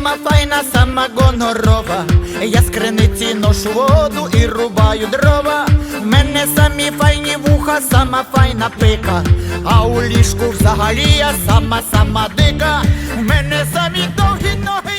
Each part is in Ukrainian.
сама файна, сама гонорова. Я з криниці ношу воду і рубаю дрова. В мене самі файні вуха, сама файна пика. А у ліжку взагалі я сама, сама дика. В мене самі довгі ноги.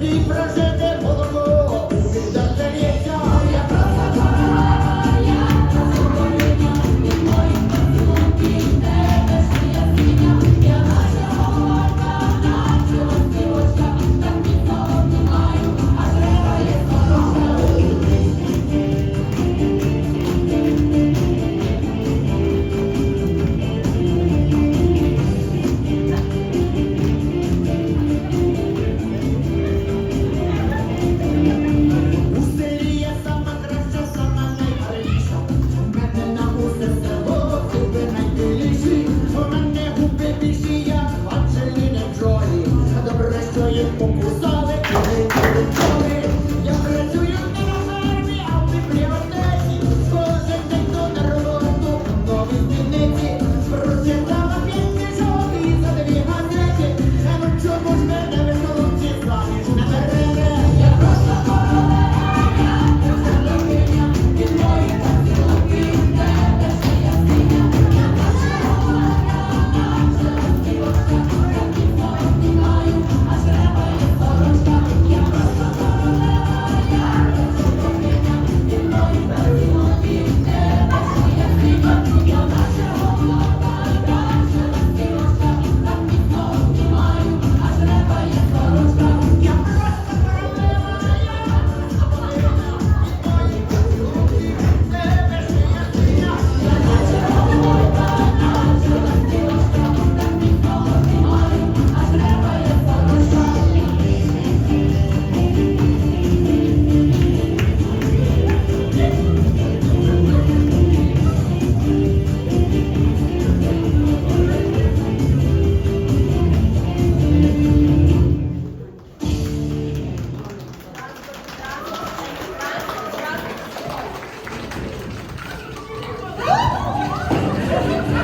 e prazer.